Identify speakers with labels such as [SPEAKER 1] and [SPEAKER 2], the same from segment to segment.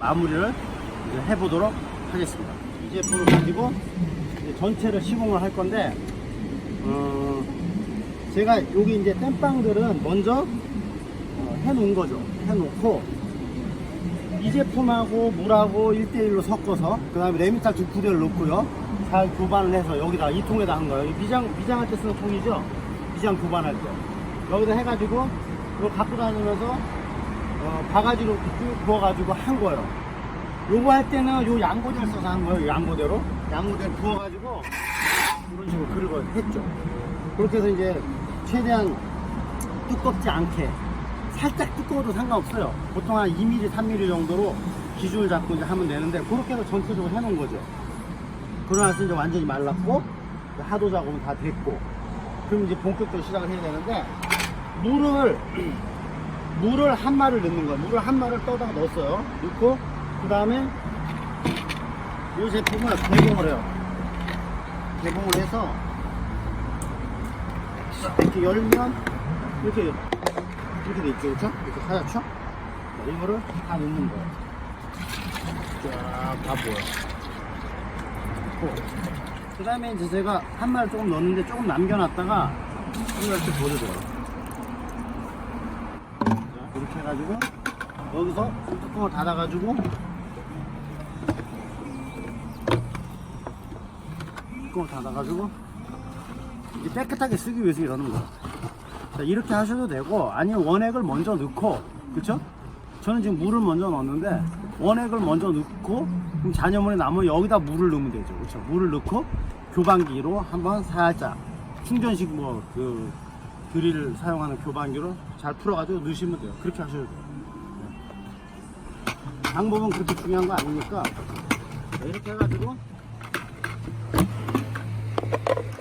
[SPEAKER 1] 마무리를 이제 해보도록 하겠습니다. 이 제품을 가지고 이제 전체를 시공을 할 건데, 어, 제가 여기 이제 땜빵들은 먼저 어, 해놓은 거죠. 해놓고, 이 제품하고 물하고 1대1로 섞어서, 그 다음에 레미탈 두 구대를 넣고요. 잘 교반을 해서 여기다, 이 통에다 한 거예요. 이 미장, 미장할 때 쓰는 통이죠? 미장 교반할 때. 여기다 해가지고, 이거 갖고 다니면서 어, 바가지로 쭉 부어가지고 한 거예요. 요거 할 때는 요 양고대를 써서 한 거예요. 양고대로. 양고대를 부어가지고 이런 식으로 그리고 했죠. 그렇게 해서 이제 최대한 두껍지 않게 살짝 두꺼워도 상관없어요. 보통 한 2mm, 3mm 정도로 기준을 잡고 이제 하면 되는데 그렇게 해서 전체적으로 해놓은 거죠. 그러고 나서 이제 완전히 말랐고 하도 작업은 다 됐고 그럼 이제 본격적으로 시작을 해야 되는데 물을 물을 한 마를 넣는 거예요. 물을 한 마를 떠다가 넣었어요. 넣고 그 다음에 이 제품을 개봉을 해요. 개봉을 해서 이렇게 열면 이렇게 이렇게 돼 있죠, 그렇죠? 이렇게 하얗죠? 자, 이거를 다 넣는 거예요. 쫙다 보여. 그 다음에 이제 제가 한 마를 조금 넣었는데 조금 남겨놨다가 이거 이렇게 보여줘요. 자, 이렇게 해가지고 여기서 뚜껑을 닫아가지고 뚜껑을 닫아가지고 이제 깨끗하게 쓰기 위해서 이러는 거야. 자, 이렇게 하셔도 되고 아니면 원액을 먼저 넣고 그쵸? 저는 지금 물을 먼저 넣었는데 원액을 먼저 넣고 그럼 잔여물이 남으면 여기다 물을 넣으면 되죠. 그쵸? 물을 넣고 교반기로 한번 살짝 충전식 뭐 그 드릴 사용하는 교반기로 잘 풀어가지고 넣으시면 돼요. 그렇게 하셔도 돼요. 네. 방법은 그렇게 중요한 거 아니니까 자, 이렇게 해가지고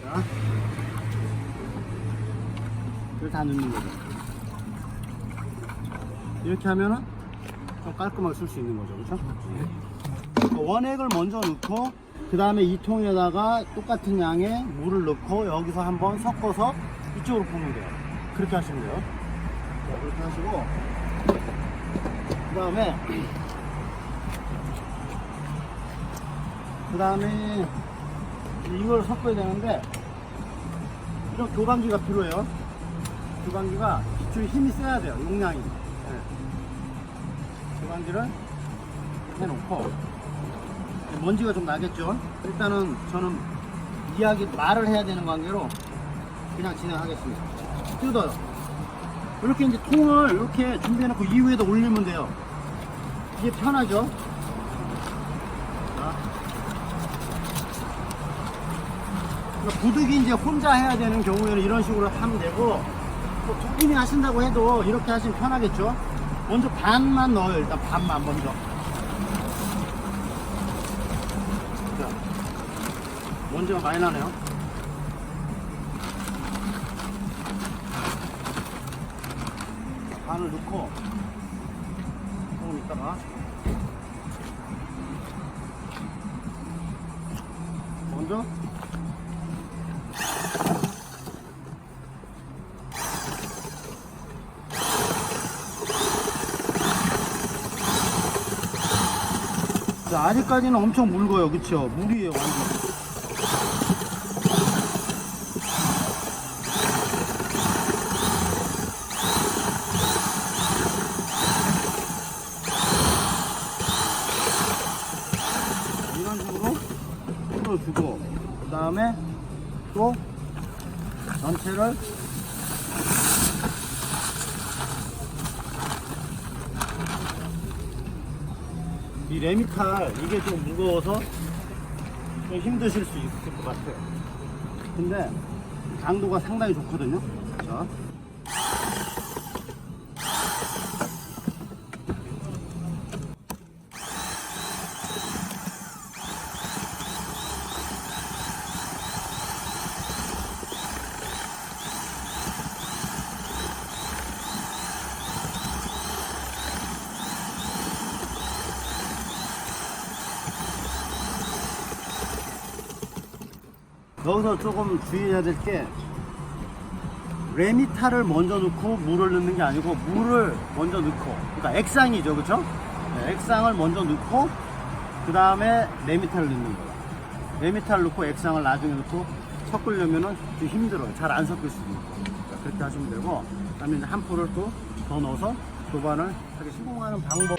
[SPEAKER 1] 자 이걸 다 넣는 거죠. 이렇게 하면은 좀 깔끔하게 쓸 수 있는 거죠. 그렇죠? 원액을 먼저 넣고 그 다음에 이 통에다가 똑같은 양의 물을 넣고 여기서 한번 섞어서 이쪽으로 부으면 돼요. 그렇게 하시면 돼요. 자, 그렇게 하시고 그 다음에 그 다음에 이걸 섞어야 되는데 이런 교반기가 필요해요. 교반기가 기초에 힘이 세야 돼요. 용량이. 네. 교반기를 해놓고 먼지가 좀 나겠죠. 일단은 저는 이야기 말을 해야 되는 관계로 그냥 진행하겠습니다. 뜯어요. 이렇게 이제 통을 이렇게 준비해놓고 이후에다 올리면 돼요. 이게 편하죠. 자. 그러니까 부득이 이제 혼자 해야 되는 경우에는 이런 식으로 하면 되고 또두 분이 하신다고 해도 이렇게 하시면 편하겠죠. 먼저 반만 넣어요. 일단 반만 먼저. 자, 먼지가 많이 나네요. 반을 넣고 조금 있다가 먼저 자, 아직까지는 엄청 묽어요. 그쵸? 물이에요, 완전. 이런 식으로 풀어주고, 그 다음에 또 전체를 이 레미칼 이게 좀 무거워서 좀 힘드실 수 있을 것 같아요. 근데 강도가 상당히 좋거든요. 자. 여기서 조금 주의해야 될 게 레미타를 먼저 넣고 물을 넣는 게 아니고 물을 먼저 넣고 그러니까 액상이죠 그쵸 네, 액상을 먼저 넣고 그 다음에 레미탈을 넣는 거예요. 레미탈 넣고 액상을 나중에 넣고 섞으려면은 좀 힘들어요. 잘 안 섞일 수도 있고. 그러니까 그렇게 하시면 되고 그 다음에 이제 한 포를 또 더 넣어서 교반을 하게 시공하는 방법.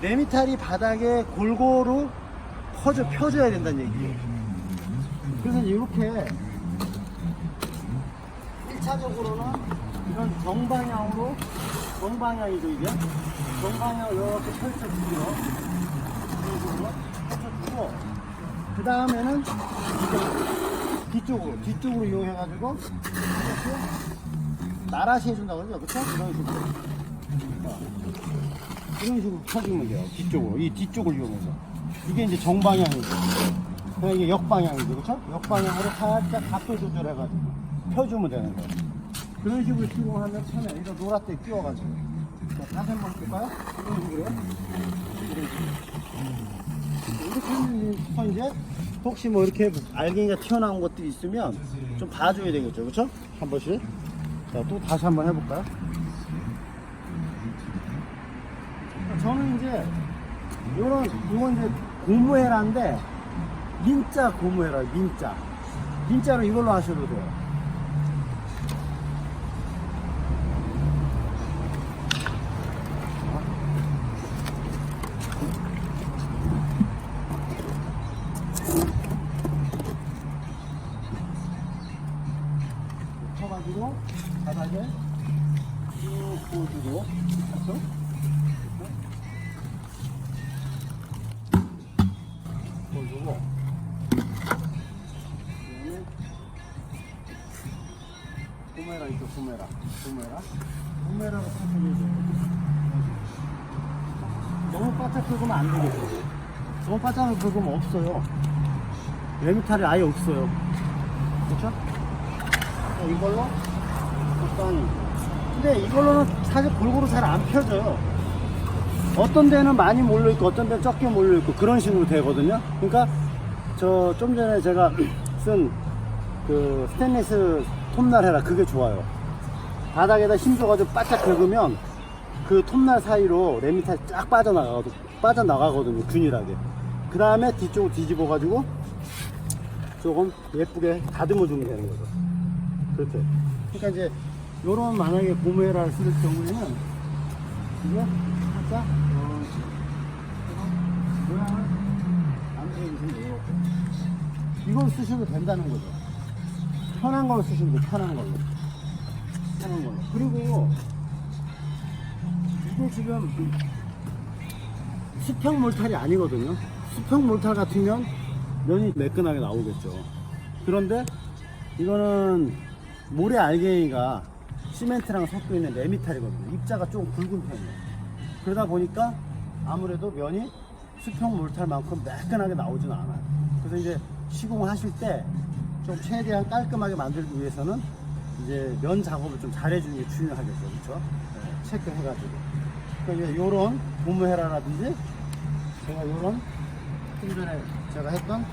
[SPEAKER 1] 레미탈이 바닥에 골고루 퍼져 펴져야 된다는 얘기예요. 그래서 이렇게 1차적으로는 이런 정방향으로 정방향이죠 이게 정방향으로 이렇게 펼쳐주고요. 이런 식으로 펼쳐주고 그 다음에는 뒤쪽으로 뒤쪽으로 이용해가지고 이렇게 나라시 해준다고 그러죠 그쵸? 이런 식으로 어. 이런 식으로 펴주면 돼요 뒤쪽으로. 이 뒤쪽을 이용해서. 이게 이제 정방향이죠. 그냥 이게 역방향이죠. 그쵸? 역방향으로 살짝 각도 조절해가지고 펴주면 되는 거예요. 그런 식으로 시공하면 편해 이거 노랗게 끼워가지고. 자, 다시 한번 볼까요? 이런 식으로요 이런 식으로 이렇게 하면서 이제 혹시 뭐 이렇게 알갱이가 튀어나온 것들이 있으면 좀 봐줘야 되겠죠. 그쵸? 한 번씩. 자, 또 다시 한번 해볼까요? 저는 이제 요런 이건 이제 고무헤라인데 민자 고무헤라 민자 민자로 이걸로 하셔도 돼요. 구메라. 구메라? 구메라가 선택해줘요. 너무 바짝 긁으면 안 되겠어 너무 바짝 긁으면 없어요. 레미탈이 아예 없어요. 그렇죠? 자, 이걸로 적당히. 근데 이걸로는 사실 골고루 잘 안 펴져요. 어떤 데는 많이 몰려있고 어떤 데는 적게 몰려있고 그런 식으로 되거든요. 그러니까 저 좀 전에 제가 쓴 그 스테인리스 톱날 해라. 그게 좋아요 바닥에다 힘줘가지고 바짝 긁으면 그 톱날 사이로 레미탈이 쫙 빠져나가거든, 빠져나가거든요 균일하게. 그 다음에 뒤쪽으로 뒤집어 가지고 조금 예쁘게 다듬어 주면 되는 거죠. 그렇죠? 그러니까 이제 요런 만약에 고무헤라를 쓸 경우에는 이게 살짝 식으로 모양을 이렇게 이걸 쓰셔도 된다는 거죠. 편한 걸 쓰시면 돼요 편한 걸로 편한 걸로 그리고 이게 지금 수평 몰탈이 아니거든요. 수평 몰탈 같으면 면이 매끈하게 나오겠죠. 그런데 이거는 모래 알갱이가 시멘트랑 섞여 있는 레미탈이거든요. 입자가 좀 굵은 편이에요. 그러다 보니까 아무래도 면이 수평 몰탈만큼 매끈하게 나오지는 않아요. 그래서 이제 시공을 하실 때 좀 최대한 깔끔하게 만들기 위해서는 이제 면 작업을 좀 잘해주는 게 중요하겠죠. 그렇죠? 네, 체크해가지고. 그러니까 요런 고무헤라라든지 제가 요런 좀 전에 제가 했던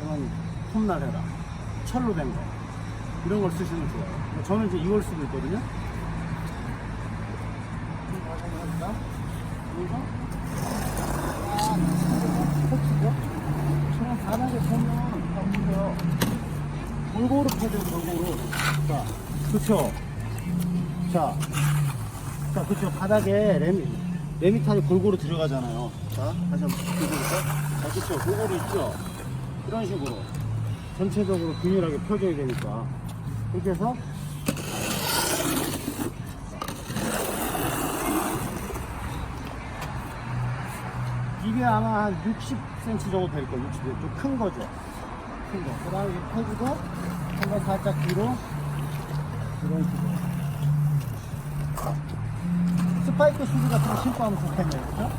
[SPEAKER 1] 그런 폼날헤라 철로 된 거. 이런 걸 쓰시면 좋아요. 저는 이제 이걸 쓰고 있거든요. 그래서 아, 터치죠? 저는 바닥에 보면 다 보세요. 골고루 펴져 골고루. 자, 그쵸? 자, 자, 그쵸? 바닥에 레미, 레미탄이 골고루 들어가잖아요. 자, 다시 한번 보여드릴까요? 자, 그쵸? 골고루 있죠? 이런 식으로. 전체적으로 균일하게 펴져야 되니까. 이렇게 해서 이게 아마 한 60cm 정도 될 거예요. 60cm. 좀 큰 거죠. 큰 거. 그 다음에 이렇게 펴주고, 한번 살짝 뒤로, 이런 식으로. 스파이크 슈즈 같은 거 신고 하면 좋겠네요. 그죠?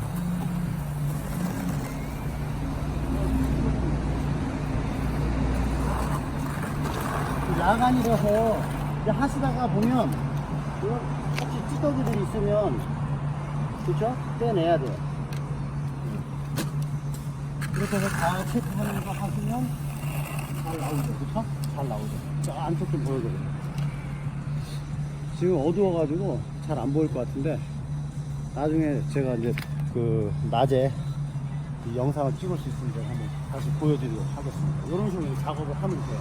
[SPEAKER 1] 야간이라서 하시다가 보면, 이런 혹시 찌꺼기들이 있으면, 그죠? 떼내야 돼요. 이렇게 해서 다 체크하는 거 하시면 잘 나오죠. 그쵸? 잘 나오죠. 저 안쪽 좀 보여드려요. 지금 어두워가지고 잘 안 보일 것 같은데 나중에 제가 이제 그 낮에 이 영상을 찍을 수 있으면 제가 한번 다시 보여드리도록 하겠습니다. 이런 식으로 작업을 하면 돼요.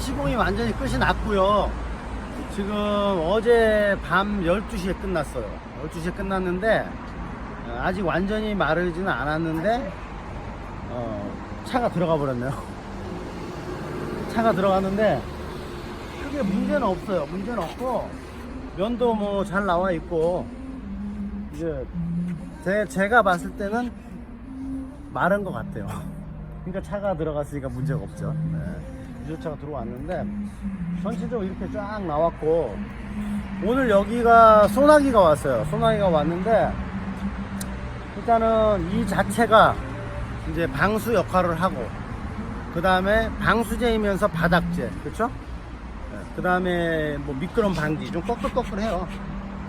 [SPEAKER 1] 시공이 완전히 끝이 났고요. 지금 어제 밤 12시에 끝났어요. 12시에 끝났는데 어, 아직 완전히 마르지는 않았는데 어, 차가 들어가 버렸네요. 차가 들어갔는데 크게 문제는 없어요. 문제는 없고 면도 뭐 잘 나와 있고 이제 제, 제가 봤을 때는 마른 것 같아요. 그러니까 차가 들어갔으니까 문제가 없죠. 네. 유조차가 들어왔는데 전체적으로 이렇게 쫙 나왔고 오늘 여기가 소나기가 왔어요. 소나기가 왔는데 일단은 이 자체가 이제 방수 역할을 하고 그 다음에 방수제이면서 바닥재 그쵸? 그 다음에 뭐 미끄럼 방지 좀 꺼끌꺼끌해요.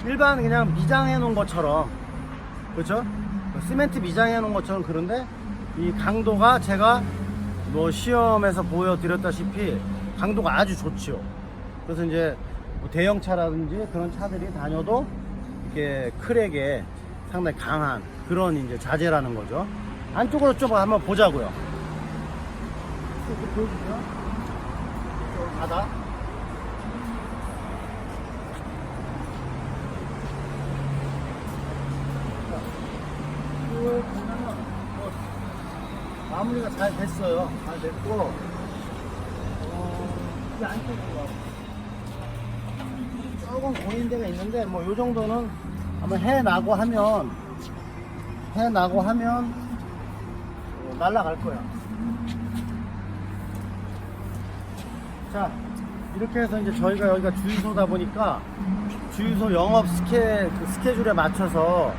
[SPEAKER 1] 일반 그냥 미장해 놓은 것처럼 그쵸? 시멘트 미장해 놓은 것처럼 그런데 이 강도가 제가 뭐 시험에서 보여드렸다시피 강도가 아주 좋지요. 그래서 이제 뭐 대형차라든지 그런 차들이 다녀도 이렇게 크랙에 상당히 강한 그런 이제 자재라는 거죠. 안쪽으로 좀 한번 보자고요. 이렇게 보여주세요. 저 바다. 쭉 보면은 뭐 마무리가 잘 됐어요. 잘 됐고, 어, 이 안쪽으로 조금 보이는 데가 있는데, 뭐, 요 정도는 한번 해 나고 하면, 해 나고 하면, 어, 날라갈 거야. 자, 이렇게 해서 이제 저희가 여기가 주유소다 보니까, 주유소 영업 스케, 그 스케줄에 맞춰서,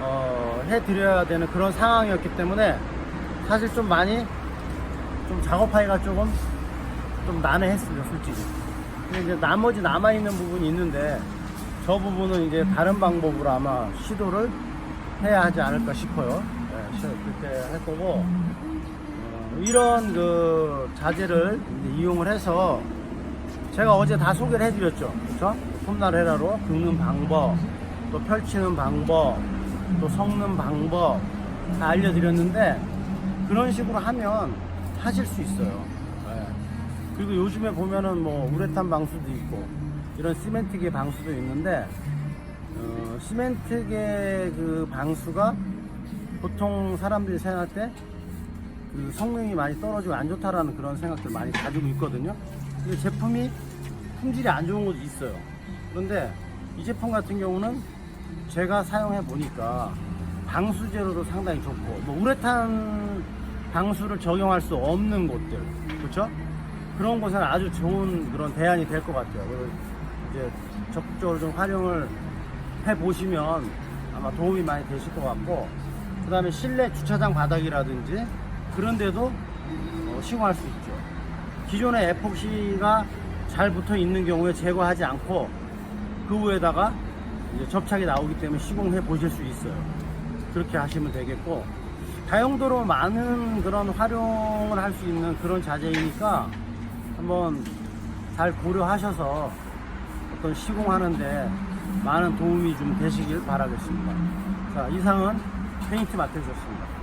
[SPEAKER 1] 어, 해드려야 되는 그런 상황이었기 때문에 사실 좀 많이 좀 작업하기가 조금 좀 난해했습니다, 솔직히. 근데 이제 나머지 남아있는 부분이 있는데 저 부분은 이제 다른 방법으로 아마 시도를 해야 하지 않을까 싶어요. 네, 시- 그렇게 할 거고 어, 이런 그 자재를 이용을 해서 제가 어제 다 소개를 해드렸죠. 그렇죠? 폼날 헤라로 긁는 방법, 또 펼치는 방법, 또 섞는 방법 다 알려드렸는데 그런 식으로 하면 하실 수 있어요. 예. 그리고 요즘에 보면은 뭐 우레탄 방수도 있고 이런 시멘트계 방수도 있는데 어, 시멘트계 그 방수가 보통 사람들이 생각할 때 그 성능이 많이 떨어지고 안 좋다라는 그런 생각들 많이 가지고 있거든요. 근데 제품이 품질이 안 좋은 것도 있어요. 그런데 이 제품 같은 경우는 제가 사용해 보니까 방수제로도 상당히 좋고 뭐 우레탄 방수를 적용할 수 없는 곳들 그렇죠? 그런 곳은 아주 좋은 그런 대안이 될 것 같아요. 이제 적극적으로 좀 활용을 해 보시면 아마 도움이 많이 되실 것 같고 그 다음에 실내 주차장 바닥이라든지 그런 데도 어, 시공할 수 있죠. 기존의 에폭시가 잘 붙어 있는 경우에 제거하지 않고 그 위에다가 이제 접착이 나오기 때문에 시공해 보실 수 있어요. 그렇게 하시면 되겠고 다용도로 많은 그런 활용을 할 수 있는 그런 자재이니까 한번 잘 고려하셔서 어떤 시공하는데 많은 도움이 좀 되시길 바라겠습니다. 자, 이상은 페인트 맡겨주셨습니다.